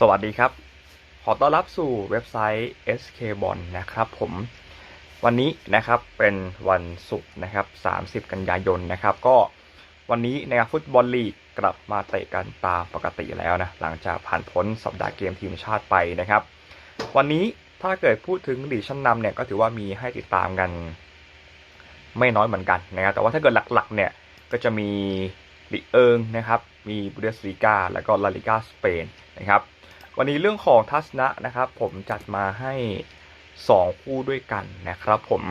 สวัสดีครับ ขอต้อนรับสู่เว็บไซต์ SK b o n นะครับผม วันนี้นะครับเป็นวันศุกร์นะครับ 30 กันยายนนะครับ ก็วันนี้นะครับฟุตบอลลีกกลับมาเตะกันตามปกติแล้วนะ หลังจากผ่านพ้นสัปดาห์เกมทีมชาติไปนะครับ วันนี้ถ้าเกิดพูดถึงลีกชั้นนำเนี่ยก็ถือว่ามีให้ติดตามกัน ไม่น้อยเหมือนกันนะครับ แต่ว่าถ้าเกิดหลักๆเนี่ยก็จะมีลีกเอิงนะครับ มีบูเดสลีกาแล้วก็ลาลิกาสเปนนะครับ วันนี้เรื่องของทัศนะนะครับ ผมจัดมาให้ 2 คู่ด้วยกันนะครับผม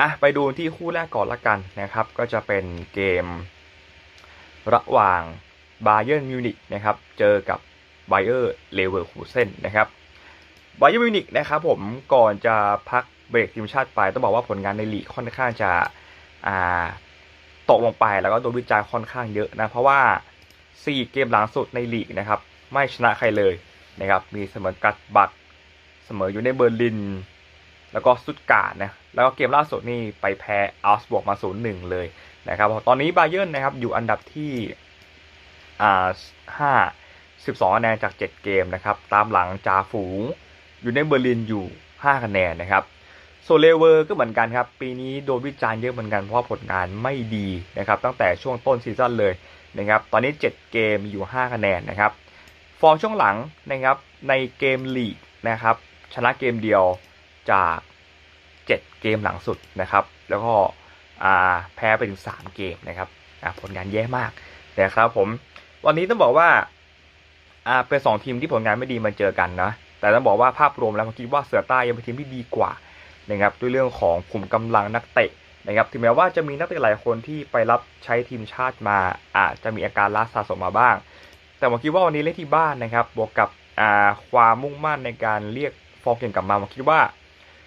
อะไปดูที่คู่แรกก่อนละกันนะครับ ก็จะเป็นเกม ระหว่างบาเยิร์นมิวนิกนะครับเจอกับไบเออร์เลเวอร์คูเซนนะครับไบเยิร์นมิวนิกนะครับผมก่อนจะพักเบรกทีมชาติไปต้องบอกว่าผลงานในลีกค่อนข้างจะอ่าตกลงไปแล้วก็โดนวิจารณ์ค่อนข้างเยอะนะ เพราะว่า 4 เกมหลังสุดในลีกนะครับ ไม่ชนะใครเลยนะครับ มีเสมอกัดบัตเสมออยู่ในเบอร์ลิน แล้วก็สตุตการ์ดนะ แล้วก็เกมล่าสุดนี่ไปแพ้อัลส์บวกมา 0-1 เลยนะครับ ตอนนี้บาเยิร์นนะครับอยู่อันดับที่อ่าห้าสิบสองคะแนนจาก 7 เกมนะครับ ตามหลังจาฝูงอยู่ในเบอร์ลินอยู่ 5 คะแนนนะครับโซเลเวอร์ก็เหมือนกันครับ ปีนี้โดนวิจารณ์เยอะเหมือนกันเพราะผลงานไม่ดีนะครับ ตั้งแต่ช่วงต้นซีซั่นเลยนะครับ ตอนนี้ 7 เกมอยู่ 5 คะแนนนะครับ ฟอร์มช่วงหลังนะครับในเกมลีกนะครับชนะเกมเดียวจาก 7 เกมหลังสุดนะครับ แล้วก็แพ้ไปถึง 3 เกมนะครับผลงานแย่มากนะครับผมวันนี้ต้องบอกว่าเป็น 2 ทีมที่ผลงานไม่ดีมาเจอกันนะแต่ต้องบอกว่าภาพรวมแล้วผมคิดว่าเสือใต้ยังเป็นทีมที่ดีกว่านะครับด้วยเรื่องของขุมกำลังนักเตะนะครับถึงแม้ว่าจะมีนักเตะหลายคนที่ไปรับใช้ทีมชาติมาอาจจะมีอาการล้าสะสมมาบ้าง แต่ผมคิดว่าวันนี้เล่นที่บ้านนะครับบวกกับความมุ่งมั่นในการเรียกฟอร์เกนกลับมาผมคิดว่า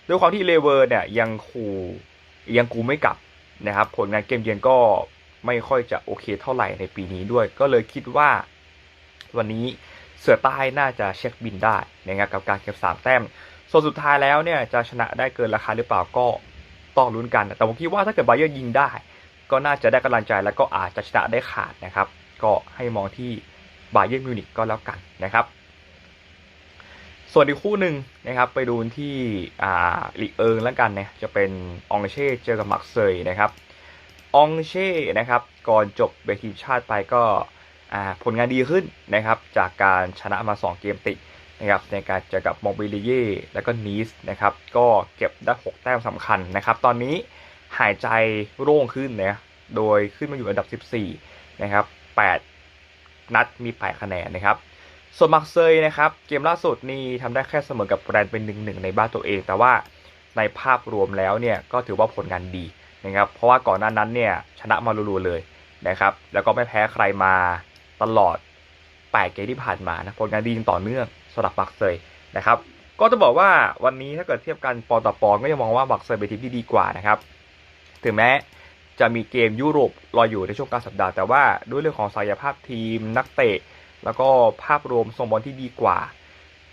ด้วยความที่เลเวอร์เนี่ยยังขู่ยังกูไม่กลับนะครับ ผลงานเกมเยือนก็ไม่ค่อยจะโอเคเท่าไหร่ในปีนี้ด้วย ก็เลยคิดว่า วันนี้เสือใต้น่าจะเช็คบินได้นะครับกับการเก็บสามแต้มส่วนสุดท้ายแล้วเนี่ยจะชนะได้เกินราคาหรือเปล่าก็ต้องลุ้นกัน แต่ผมคิดว่าถ้าเกิดไบเยอร์ยิงได้ ก็น่าจะได้กำลังใจแล้วก็อาจจะชนะได้ขาดนะครับ ก็ให้มองที่ บาเยิร์นมิวนิกก็แล้วกันนะครับ ส่วนอีกคู่หนึ่งนะครับไปดูที่ลีกเอิงแล้วกันเนี่ยจะเป็นองเช่เจอกับมักเซยนะครับองเช่นะครับก่อนจบเบทีมชาติไปก็ผลงานดีขึ้นนะครับจากการชนะมา 2 เกมติดนะครับในการเจอกับมองเบลิเย่แล้วก็นีสนะครับก็เก็บได้ 6 แต้มสำคัญนะครับ ตอนนี้หายใจโล่งขึ้นนะโดยขึ้นมาอยู่อันดับ 14 นะครับ 8 นัดมี8คะแนนนะครับ ส่วนมักเซย์นะครับเกมล่าสุดนี่ทำได้แค่เสมอกับแบรนด์เป็นหนึ่งหนึ่งในบ้านตัวเอง แต่ว่าในภาพรวมแล้วเนี่ยก็ถือว่าผลงานดีนะครับเพราะว่าก่อนหน้านั้นเนี่ยชนะมารัวๆเลยนะครับแล้วก็ไม่แพ้ใครมาตลอด 8 เกมที่ผ่านมานะผลงานดีต่อเนื่องสำหรับบักเซยนะครับก็จะบอกว่าวันนี้ถ้าเกิดเทียบกันปอนต่อปอนก็ยังมองว่าบักเซยเป็นทีมที่ดีกว่านะครับถึงแม้ จะมีเกมยุโรปรออยู่ในช่วงกลางสัปดาห์แต่ว่าด้วยเรื่องของศักยภาพทีมนักเตะ แล้วก็ภาพรวมทรงบอลที่ดีกว่า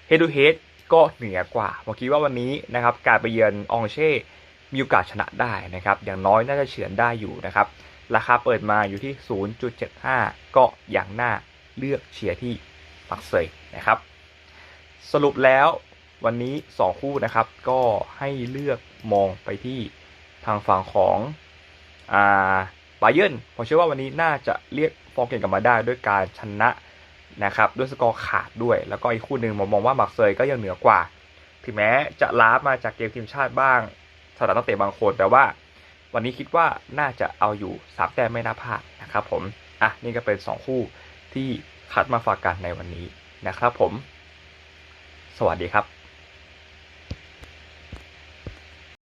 Head to Head ก็เหนือกว่าผมคิดว่าวันนี้นะครับการไปเยือนองเช่มีโอกาสชนะได้นะครับอย่างน้อยน่าจะเฉือนได้อยู่นะครับราคาเปิดมาอยู่ที่ 0.75 ก็อย่างน่าเลือกเชียร์ที่ปักเซยนะครับ สรุปแล้ววันนี้ 2 คู่นะครับ ก็ให้เลือกมองไปที่ทางฝั่งของ อ่าบาเยนผมเชื่อว่าวันนี้น่าจะเรียกฟอร์เกนกลับมาได้ด้วยการชนะนะครับด้วยสกอร์ขาดด้วยแล้วก็อีกคู่หนึ่งผมมองว่ามักเซยก็ยังเหนือกว่า ถึงแม้จะล้ามาจากเกมทีมชาติบ้างสถานนักเตะบางคนแต่ว่า วันนี้คิดว่าน่าจะเอาอยู่สามแต้มไม่น่าพลาดนะครับผมอะนี่ก็เป็น 2 คู่ที่คัดมาฝากกันในวันนี้นะครับผม สวัสดีครับ